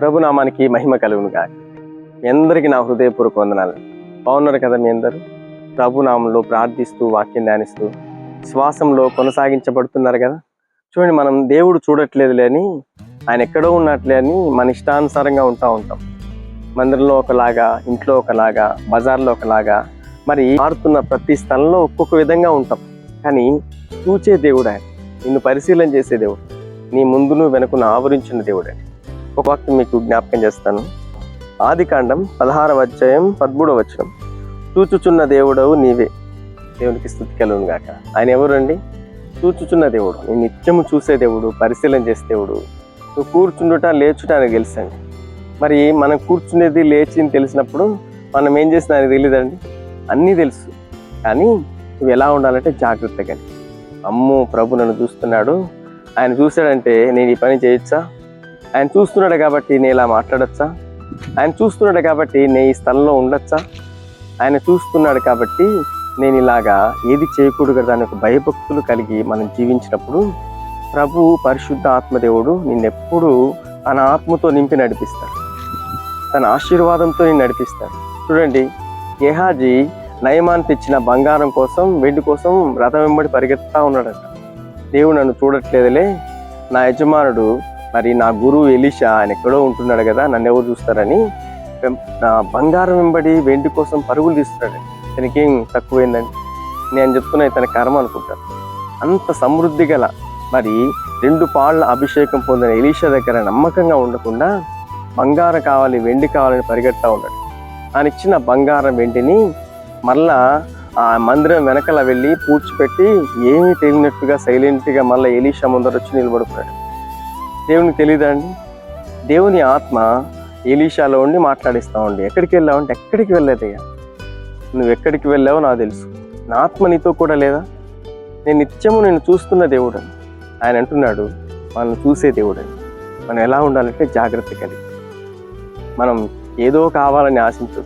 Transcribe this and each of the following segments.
ప్రభునామానికి మహిమ కలుగును కాక మీ అందరికీ నా హృదయపూర్వక వందనాలు. బాగున్నారు కదా మీ అందరూ? ప్రభునామంలో ప్రార్థిస్తూ వాక్యం ధ్యానిస్తూ శ్వాసంలో కొనసాగించబడుతున్నారు కదా? చూడండి మనం దేవుడు చూడట్లేదు లేని ఆయన ఎక్కడో ఉన్నట్లే అని మన ఇష్టానుసారంగా ఉంటా ఉంటాం. మందిరంలో ఒకలాగా ఇంట్లో ఒకలాగా బజార్లో ఒకలాగా మరి మారుతున్న ప్రతి స్థలంలో ఒక్కొక్క విధంగా ఉంటాం. కానీ చూచే దేవుడు ఆయన. నిన్ను పరిశీలన చేసే దేవుడు. నీ ముందును వెనుకను ఆవరించిన దేవుడు ఆయన. ఒక వాక్యం మీకు జ్ఞాపకం చేస్తాను. ఆది కాండం పదహారవ అధ్యాయం పదమూడవ వచనం. చూచుచున్న దేవుడవు నీవే. దేవునికి స్థుతి కలుగును గాక. ఆయన ఎవరండి చూచుచున్న దేవుడు. నేను నిత్యము చూసే దేవుడు పరిశీలన చేసే దేవుడు. నువ్వు కూర్చుండుట లేచుట అని తెలుసండి మరి మనం కూర్చునేది లేచింది తెలిసినప్పుడు మనం ఏం చేసినా అని తెలియదండి? అన్నీ తెలుసు. కానీ నువ్వు ఎలా ఉండాలంటే జాగ్రత్తగా. అమ్మో ప్రభు నన్ను చూస్తున్నాడు. ఆయన చూశాడంటే నేను ఈ పని చేయొచ్చా? ఆయన చూస్తున్నాడు కాబట్టి నేను ఇలా మాట్లాడచ్చా? ఆయన చూస్తున్నాడు కాబట్టి నేను ఈ స్థలంలో ఉండొచ్చా? ఆయన చూస్తున్నాడు కాబట్టి నేను ఇలాగా ఏది చేయకూడదు కదా అనే ఒక భయభక్తులు కలిగి మనం జీవించినప్పుడు ప్రభు పరిశుద్ధ ఆత్మదేవుడు నిన్నెప్పుడు తన ఆత్మతో నింపి నడిపిస్తాడు. తన ఆశీర్వాదంతో నేను నడిపిస్తాడు. చూడండి గేహాజీ నయమాన్ తెచ్చిన బంగారం కోసం వెండి కోసం రథం వెంబడి పరిగెత్తా ఉన్నాడట. దేవుడు నన్ను చూడట్లేదులే. నా యజమానుడు మరి నా గురువు ఎలీషా ఆయన ఎక్కడో ఉంటున్నాడు కదా నన్ను ఎవరు చూస్తారని. నా బంగారం వెంబడి వెండి కోసం పరుగులు తీస్తున్నాడు. తనకేం తక్కువైందని నేను చెప్తున్నా తన కర్మ అనుకుంటాను అంత సమృద్ధి గల మరి రెండు పాళ్ళ అభిషేకం పొందిన ఎలీషా దగ్గర నమ్మకంగా ఉండకుండా బంగారం కావాలి వెండి కావాలని పరిగెడతా ఉన్నాడు. ఆయన ఇచ్చిన బంగారం వెండిని మళ్ళా ఆ మందిరం వెనకల వెళ్ళి పూడ్చిపెట్టి ఏమీ తెలియనట్టుగా సైలెంట్గా మళ్ళీ ఎలీషా ముందర వచ్చి నిలబడుకున్నాడు. దేవునికి తెలియదా అండి? దేవుని ఆత్మ ఎలీషాలో ఉండి మాట్లాడిస్తా ఉండి ఎక్కడికి వెళ్ళావు అంటే ఎక్కడికి వెళ్ళలేదయ్యా? నువ్వు ఎక్కడికి వెళ్ళావో నాకు తెలుసు. నా ఆత్మ నీతో కూడా లేదా? నేను నిత్యము నేను చూస్తున్న దేవుడు అని. ఆయన అంటున్నాడు మనల్ని చూసే దేవుడు అని. మనం ఎలా ఉండాలంటే జాగ్రత్త కలిగి. మనం ఏదో కావాలని ఆశించదు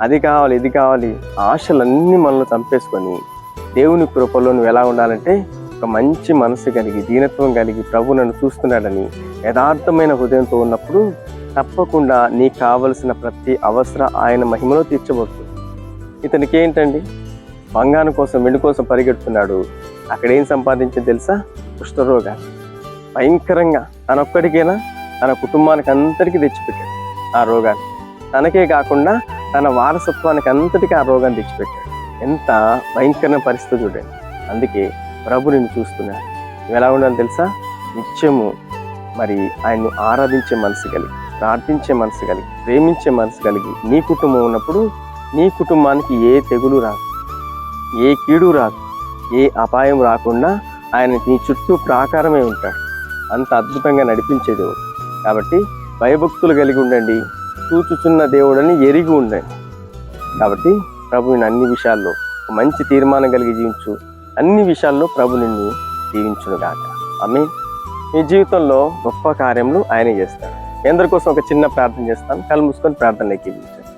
అది కావాలి ఇది కావాలి ఆశలన్నీ మనల్ని చంపేసుకొని దేవుని కృపలో నువ్వు ఎలా ఉండాలంటే ఒక మంచి మనసు కలిగి దీనత్వం కలిగి ప్రభు నన్ను చూస్తున్నాడని యథార్థమైన హృదయంతో ఉన్నప్పుడు తప్పకుండా నీకు కావలసిన ప్రతి అవసరం ఆయన మహిమలో తీర్చబడుతుంది ఇతనికి ఏంటండి? బంగారం కోసం వెండి కోసం పరిగెడుతున్నాడు. అక్కడ ఏం సంపాదించింది తెలుసా? కుష్ఠరోగాలు. భయంకరంగా. తనొక్కడికైనా? తన కుటుంబానికి అంతటికీ తెచ్చిపెట్టాడు ఆ రోగాన్ని. తనకే కాకుండా తన వారసత్వానికి అంతటికీ ఆ రోగాన్ని తెచ్చిపెట్టాడు. ఎంత భయంకరమైన పరిస్థితి చూడండి. అందుకే ప్రభు నిన్ను చూస్తున్నాడు. నువ్వు ఎలా ఉండాలి తెలుసా? నిత్యము మరి ఆయన్ను ఆరాధించే మనసు కలిగి ప్రార్థించే మనసు కలిగి ప్రేమించే మనసు కలిగి నీ కుటుంబం ఉన్నప్పుడు నీ కుటుంబానికి ఏ తెగులు రాదు ఏ కీడు రాదు ఏ అపాయం రాకుండా ఆయన నీ చుట్టూ ప్రాకారమే ఉంటాడు. అంత అద్భుతంగా నడిపించే దేవుడు. కాబట్టి భయభక్తులు కలిగి ఉండండి. చూచుచున్న దేవుడని ఎరిగి ఉండండి. కాబట్టి ప్రభు అన్ని విషయాల్లో మంచి తీర్మానం కలిగి జీవించు. అన్ని విషయాల్లో ప్రభు నిన్ను దీవించునుగాక. ఆమె మీ జీవితంలో గొప్ప కార్యములు ఆయన చేస్తాడు మీ కోసం ఒక చిన్న ప్రార్థన చేస్తాను. కళ్ళు మూసుకొని ప్రార్థనలోకి జీవించండి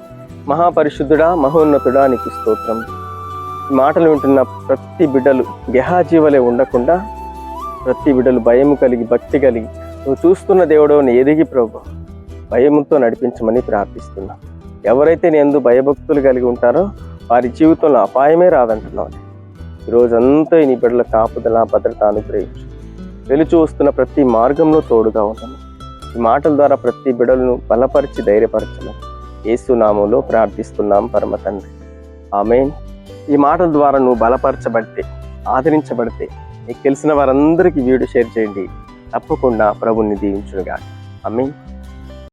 మహాపరిశుద్ధుడా మహోన్నతుడా నీకు స్తోత్రం. మాటలు వింటున్న ప్రతి బిడ్డలు గెహాజీవలే ఉండకుండా ప్రతి బిడ్డలు భయం కలిగి భక్తి కలిగి నువ్వు చూస్తున్న దేవుడు ఎదిగి ప్రభు భయముతో నడిపించమని ప్రార్థిస్తున్నా. ఎవరైతే నేను భయభక్తులు కలిగి ఉంటారో వారి జీవితంలో అపాయమే రాదంటున్నావు. ఈరోజంతా నీ బిడ్డల కాపుదల భద్రత అనుగ్రహించు వెలు వస్తున్న ప్రతి మార్గంలో తోడుగా ఉన్నాను ఈ మాటల ద్వారా ప్రతి బిడలను బలపరిచి ధైర్యపరచను ఏసునామంలో ప్రార్థిస్తున్నాం పరమ తండ్రి. ఈ మాటల ద్వారా నువ్వు బలపరచబడితే ఆదరించబడితే నీకు తెలిసిన వారందరికీ వీడియో షేర్ చేయండి. తప్పకుండా ప్రభుని దీవించునుగా ఆమె